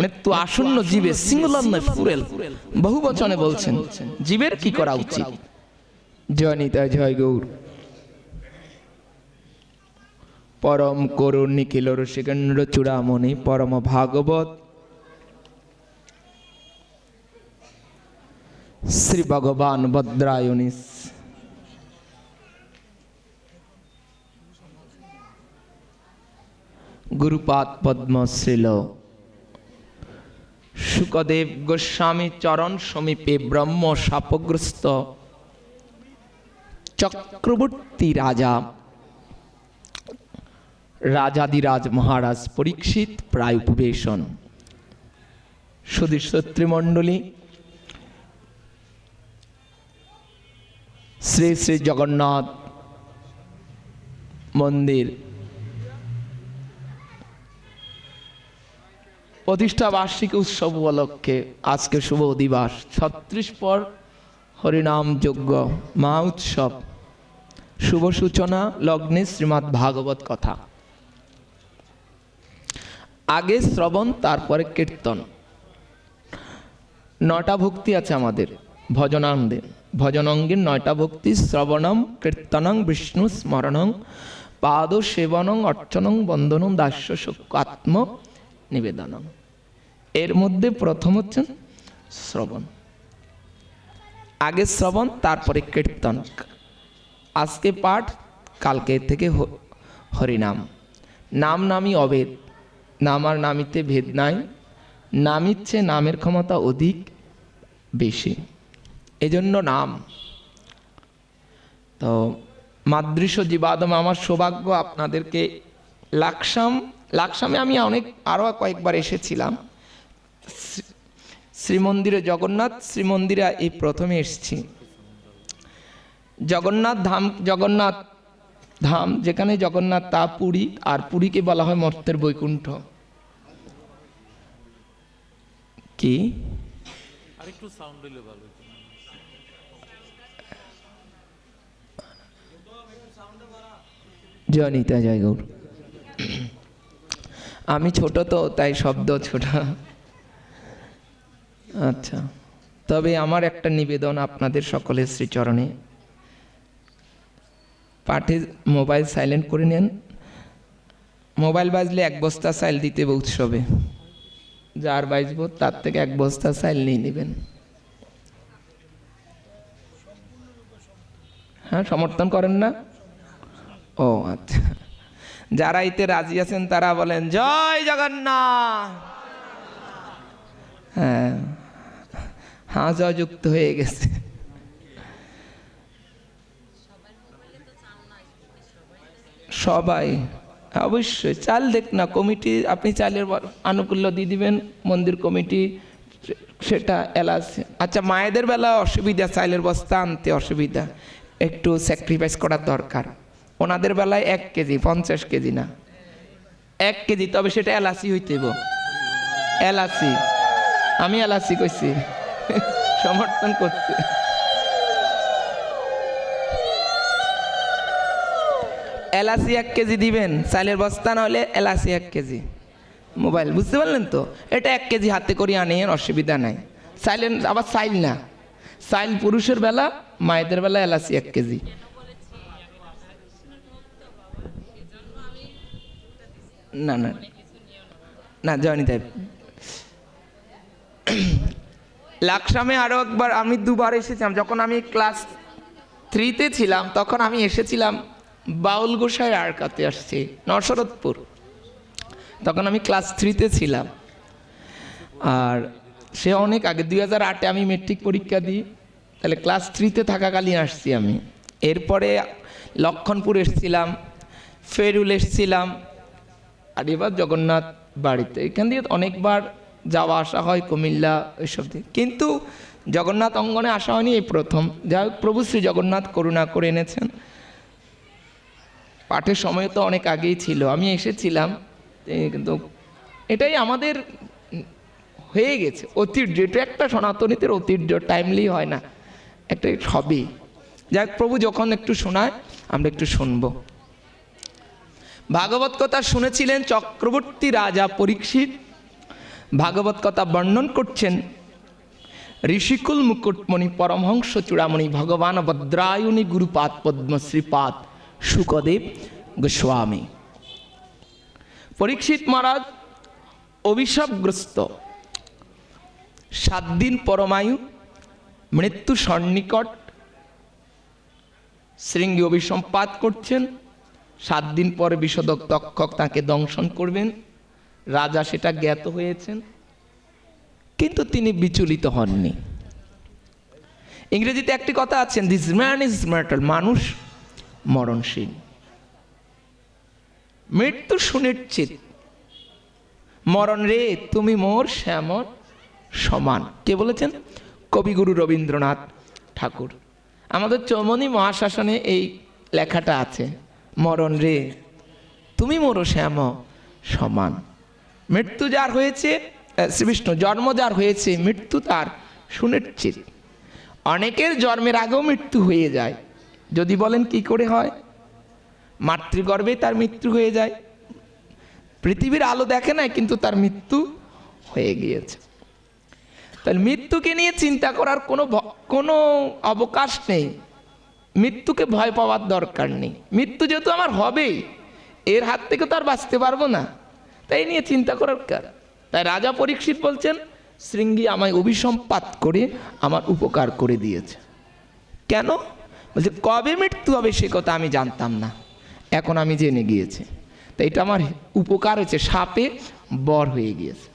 মৃত্যু আসন্ন জীবে সিঙ্গুলার নয়, ফুরেল। বহু বচনে বলছেন, জীবের কি করা উচিত? জয় নিতাই জয় গৌর। পরম করুণ নিখিল রসিকেন্দ্র চূড়ামণি, পরম ভাগবত। শ্রী ভগবান ভদ্রায়ণী গুরুপাদ পদ্ম শ্রীল সুকদেব গোস্বামী চরণ সমীপে ব্রহ্ম শাপগ্রস্ত চক্রবর্তী রাজা। রাজাদিরাজ মহারাজ পরীক্ষিত প্রায় উপবেশন সুধীর শত্রুমণ্ডলী শ্রী শ্রী জগন্নাথ মন্দির। প্রতিষ্ঠা বার্ষিক উৎসব উপলক্ষে আজকে শুভ দিবস। ছত্রিশ পর হরিনাম যজ্ঞ মহা উৎসব। শুভ সূচনা, লগ্নে শ্রীমৎ ভাগবত কথা। আগে শ্রবণ, তারপরে কীর্তন। নটা ভক্তি আছে আমাদের ভজনাঙ্গের ভজনাঙ্গের নয়টা ভক্তি শ্রবণম কীর্তনং, বিষ্ণু স্মরণং পাদ সেবনং অর্চনং, বন্দনং দাস্য আত্ম নিবেদনম এর মধ্যে প্রথম হচ্ছেন শ্রবণ। আগে শ্রবণ, তারপরে কীর্তন। আজকে পাঠ, কালকে থেকে হরিনাম। নাম নামই অভেদ নাম আর নামিতে ভেদ নাই। নামিচ্ছে নামের ক্ষমতা অধিক বেশি। এজন্য নাম। তো মাদৃশ জীবাদম আমার সৌভাগ্য, আপনাদেরকে লাকসাম লাকসামে আমি অনেক আরও কয়েকবার এসেছিলাম। শ্রীমন্দিরে জগন্নাথ শ্রীমন্দিরে এই প্রথমে এসেছি। জগন্নাথ ধাম জগন্নাথ ধাম যেখানে জগন্নাথ তা পুরী আর পুরীকে বলা হয় মর্তের বৈকুণ্ঠ। কি? আরেকটু সাউন্ড দিলে ভালো হতো। জয় নিতা জয় গৌর। আমি ছোট তো তাই শব্দ ছোট। আচ্ছা। তবে আমার একটা নিবেদন আপনাদের সকলের শ্রীচরণে। পাঠে মোবাইল সাইলেন্ট করে নেন। মোবাইল বাজলে এক বস্তা সাইল দিতে উৎসবে। যার বাজবো তার থেকে এক বস্তা সাইল নিয়ে নেবেন। হ্যাঁ সমর্থন করেন না? ও আচ্ছা। যারা এতে রাজি আছেন তারা বলেন, জয় জগন্নাথ! হ্যাঁ। হাঁ যুক্ত হয়ে গেছে। সবাই, অবশ্যই, চাল দেখ না, কমিটি, আপনি চালের আনুকূল্য দিয়ে দিবেন, মন্দির কমিটি, সেটা এলাচ। আচ্ছা মায়েদের বেলা অসুবিধা, চালের বস্তা আনতে অসুবিধা, একটু স্যাক্রিফাইস করার দরকার। ওনাদের বেলায় এক কেজি, পঞ্চাশ কেজি না। এক কেজি, তবে সেটা এলাচি হইতেব এলাচি আমি এলাচি কইছি। সমর্থন করছি। এলাচি এক কেজি দিবেন, চালের বস্তা না হলে এলাচি এক কেজি। মোবাইল, বুঝতে পারলেন তো? এটা এক কেজি হাতে করে আনে অসুবিধা নাই। চাইলেন আবার চাইল না। চাইল পুরুষের বেলা, মায়েদের বেলা এলাচি এক কেজি। না না। না জয়নি দেব লাকসামে আরও একবার আমি দুবার এসেছিলাম। যখন আমি ক্লাস থ্রিতে ছিলাম, তখন আমি এসেছিলাম বাউল গোসাই আরকাতে আসছি নরসরতপুর তখন আমি ক্লাস থ্রিতে ছিলাম। আর সে অনেক আগে, দুই হাজার আটে আমি মেট্রিক পরীক্ষা দিই, তাহলে ক্লাস থ্রিতে থাকাকালীন আসছি আমি। এরপরে লক্ষণপুর এসেছিলাম, ফেরুল এসেছিলাম, আর এবার জগন্নাথ বাড়িতে। এখান দিয়ে অনেকবার যাওয়া আসা হয় কুমিল্লা এসব দিয়ে। কিন্তু জগন্নাথ অঙ্গনে আসা হয়নি এই প্রথম। যাই হোক প্রভু শ্রী জগন্নাথ করুণা করে এনেছেন। পাঠের সময় তো অনেক আগেই ছিল। আমি এসেছিলাম কিন্তু এটাই আমাদের হয়ে গেছে। ঐতিহ্য এটা একটা সনাতনীদের ঐতিহ্য টাইমলি হয় না। একটা হবেই যাই হোক, প্রভু যখন একটু শোনায় আমরা একটু শুনব। ভাগবত কথা শুনেছিলেন চক্রবর্তী রাজা পরীক্ষিত। ভাগবত কথা বর্ণন করছেন ঋষিকুল মুকুটমণি পরমহংস চূড়ামণি ভগবান ভদ্রায়ুনি গুরুপাদ পদ্মশ্রীপাদ সুকদেব গোস্বামী। পরীক্ষিত মহারাজ, অভিশাপগ্রস্ত। সাত দিন পরমায়ু, মৃত্যু সন্নিকট। শৃঙ্গি অভিসম্পাত করছেন। সাত দিন পরে বিষদক তক্ষক তাকে দংশন করবেন। রাজা সেটা জ্ঞাত হয়েছেন, কিন্তু তিনি বিচলিত হননি। ইংরেজিতে একটি কথা আছেন দিস ম্যান ইজ ম্যাটাল মানুষ মরণশীল। মৃত্যু সুনিশ্চিত। মরণ রে, তুমি মোর শ্যামর সমান। কে বলেছেন? কবিগুরু রবীন্দ্রনাথ ঠাকুর। আমাদের চৌমনি মহাশাসনে এই লেখাটা আছে, মরণ রে, তুমি মোর শ্যাম সমান। মৃত্যু যার হয়েছে শ্রীবিষ্ণু, জন্ম যার হয়েছে, মৃত্যু তার সুনিশ্চিত অনেকের জন্মের আগেও মৃত্যু হয়ে যায়। যদি বলেন কি করে হয়? মাতৃগর্ভে তার মৃত্যু হয়ে যায়। পৃথিবীর আলো দেখে না কিন্তু তার মৃত্যু হয়ে গিয়েছে। তাহলে মৃত্যুকে নিয়ে চিন্তা করার কোনো কোনো অবকাশ নেই। মৃত্যুকে ভয় পাওয়ার দরকার নেই। মৃত্যু যেহেতু আমার হবেই, এর হাত থেকে তো আর বাঁচতে পারব না। তাই নিয়ে চিন্তা করার কার? তাই রাজা পরীক্ষিত বলছেন, শৃঙ্গি আমায় অভিসম্পাত করে আমার উপকার করে দিয়েছে। কেন? বলছে, কবে মৃত্যু হবে সে কথা আমি জানতাম না। এখন আমি জেনে গিয়েছি। তো এটা আমার উপকার হয়েছে, সাপে বর হয়ে গিয়েছে।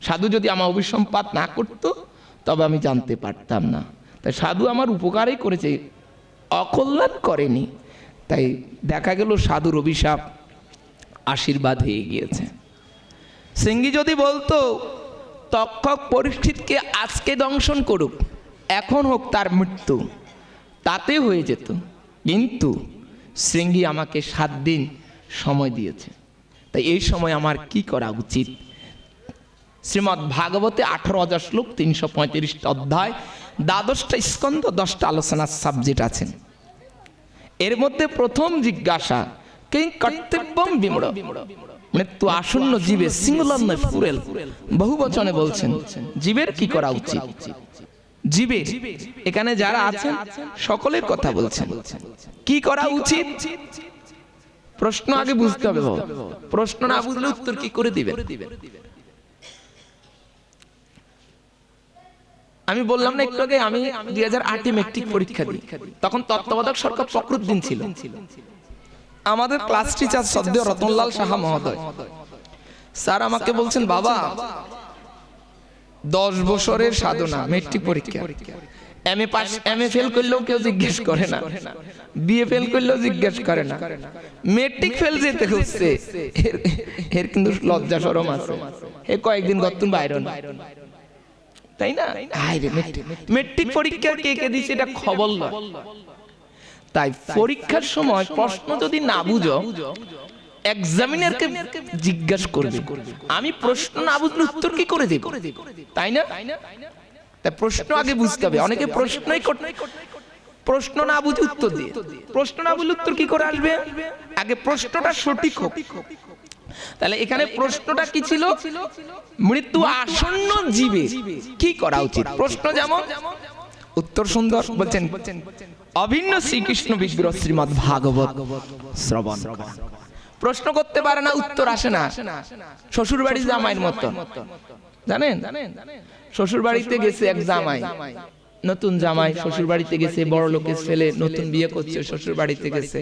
সাধু যদি আমার অভিসম্পাত না করতো, তবে আমি জানতে পারতাম না। তাই সাধু আমার উপকারই করেছে, অকল্যাণ করেনি। তাই দেখা গেল সাধুর অভিশাপ আশীর্বাদ হয়ে গিয়েছে। সিঙ্গি যদি বলতো, তক্ষক পরিস্থিতিকে আজকে দংশন করুক, এখন হোক তার মৃত্যু, তাতে হয়ে যেত। কিন্তু শৃঙ্গি আমাকে সাত দিন সময় দিয়েছে। তাই এই সময় আমার কি করা উচিত? শ্রীমৎ ভাগবতে আঠারো হাজার শ্লোক, তিনশো পঁয়ত্রিশটা অধ্যায়, দ্বাদশটা স্কন্ধ, দশটা আলোচনার সাবজেক্ট আছেন এর মধ্যে প্রথম জিজ্ঞাসা কিং কর্তব্যম বিমূঢ়? মৃত্যু আসন্ন জীবে সিঙ্গুলার নয় ফুরেল। বহু বচনে বলছেন, জীবের কি করা উচিত? জীবে, এখানে যারা আছেন, সকলের কথা বলছেন। কি করা উচিত? প্রশ্ন আগে বুঝতে হবে প্রশ্ন না বুঝলে উত্তর কি করে দিবেন? আমি বললাম না একটু আগে, আমি দুই হাজার আটে মেট্রিক পরীক্ষা দিই। তখন তত্ত্বাবধায়ক সরকার ফখরুদ্দিন ছিল। আমাদের ক্লাস টিচার সদ্য রতনলাল সাহা মহোদয়। স্যার আমাকে বলছেন বাবা দশ বছরের সাধনা মেট্রিক পরীক্ষা। M A pass M A fail করলেও কেউ জিজ্ঞেস করে না। বিএ ফেল করলেও জিজ্ঞেস করে না। মেট্রিক ফেল যেতে হচ্ছে। এর- কিন্তু লজ্জা সরম আছে। হে কয়েকদিন গতুন বাইরন। তাই না? মেট্রিক মেট্রিক পরীক্ষা কে কে দিচ্ছে এটা খবর নয় তাই পরীক্ষার সময় প্রশ্ন যদি না বুঝো এক্সামিনারকে জিজ্ঞাসা করবে। আমি প্রশ্ন না বুঝলে উত্তর কি করে দেব? তাই না? তাই প্রশ্ন আগে বুঝতে হবে। অনেকে প্রশ্নই প্রশ্ন না বুঝে উত্তর দিয়ে। প্রশ্ন না বুঝলে উত্তর কি করে আসবে? আগে প্রশ্নটা সঠিক হোক। তাহলে এখানে প্রশ্নটা কি ছিল? মৃত্যু আসন্ন জীবে কি করা উচিত? প্রশ্ন যেমন উত্তর সুন্দর বলছেন, অভিন্ন শ্রীকৃষ্ণ বিগ্রহ শ্রীমদ ভাগবত শ্রবণ। প্রশ্ন করতে পারে না, উত্তর আসে না। শ্বশুর বাড়ি জামাইয়ের মতো। জানেন? শ্বশুর বাড়িতে গেছে এক জামাই। নতুন জামাই শ্বশুর বাড়িতে গেছে বড় লোকের ছেলে, নতুন বিয়ে করছে শ্বশুর বাড়িতে গেছে।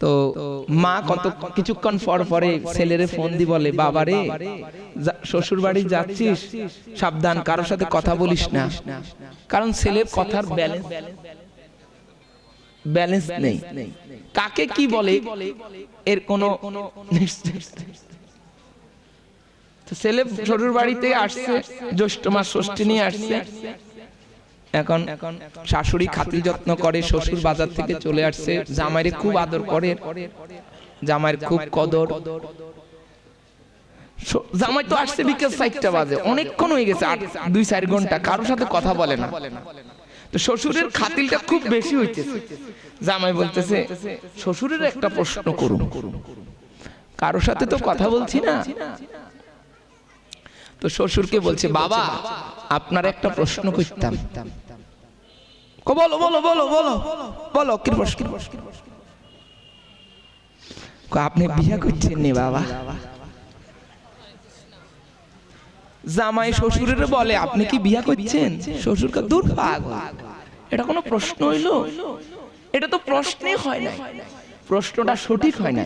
তো মা কত কিছুক্ষণ পর পরে ছেলেরে ফোন দি বলে, বাবারে শ্বশুর বাড়ি যাচ্ছিস? সাবধান, কারোর সাথে কথা বলিস না। কারণ ছেলের কথার ব্যালেন্স ব্যালেন্স নেই। কাকে কি বলে, এর কোনো ছেলে শ্বশুর বাড়িতে আসছে, জ্যৈষ্ঠ মাস ষষ্ঠী নিয়ে আসছে। এখন শাশুড়ি খাতির যত্ন করে, শ্বশুর বাজার থেকে চলে আসছে। জামাইরে খুব আদর করে। জামাইয়ের খুব কদর। জামাই তো আসছে বিকেল চারটা বাজে। অনেকক্ষণ হয়ে গেছে, আট, দুই, চার ঘণ্টা। কারোর সাথে কথা বলে না। তো শ্বশুরের খাতিলটা খুব বেশি হইতেছে। জামাই বলতেছে, শ্বশুরের একটা প্রশ্ন করুন। কারোর সাথে তো কথা বলছি না। তো শ্বশুরকে বলছে বাবা আপনার একটা প্রশ্ন করতাম। বলো বলো বলো বলো বলো কি প্রশ্ন। আপনি বিয়ে করছেন নি বাবা? জামাই শ্বশুরের বলে আপনি কি বিয়া করছেন? শ্বশুরকে দূর পাগল। এটা কোনো প্রশ্ন হইল? এটা তো প্রশ্নই হয় না প্রশ্নটা সঠিক হয় না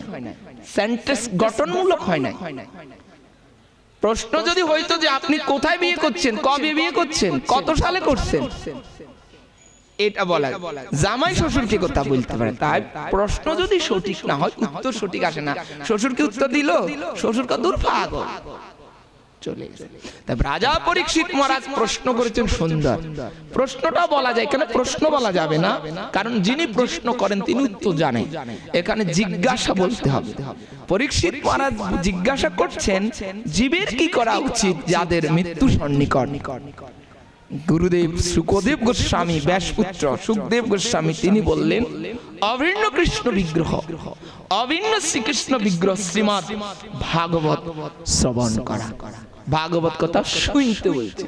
সেন্টেন্স গঠনমূলক হয় না প্রশ্ন যদি হইতো যে আপনি কোথায় বিয়ে করছেন, কবে বিয়ে করছেন, কত সালে করছেন? এটা বলা জামাই শ্বশুরকে কথা বলতে পারে? তাই প্রশ্ন যদি সঠিক না হয়, উত্তর সঠিক আসে না। শ্বশুরকে উত্তর দিল? শ্বশুর কত দূর পাগল। চলে তাই রাজা পরীক্ষিত মহারাজ প্রশ্ন করেছেন সুন্দর প্রশ্নটা বলা যায় কেন প্রশ্ন বলা যাবে না? কারণ যিনি প্রশ্ন করেন তিনি উত্তর জানেন এখানে জিজ্ঞাসা বলতে হবে। পরীক্ষিত মহারাজ জিজ্ঞাসা করছেন জীবের কি করা উচিত যাদের মৃত্যু সন্নিকট? গুরুদেব সুখদেব গোস্বামী ব্যাসপুত্র সুখদেব গোস্বামী তিনি বললেন অভিন্ন কৃষ্ণ বিগ্রহ অভিন্ন শ্রীকৃষ্ণ বিগ্রহ শ্রীমৎ ভাগবত শ্রবণ করা। করা। ভাগবত কথা শুনতে বলছে।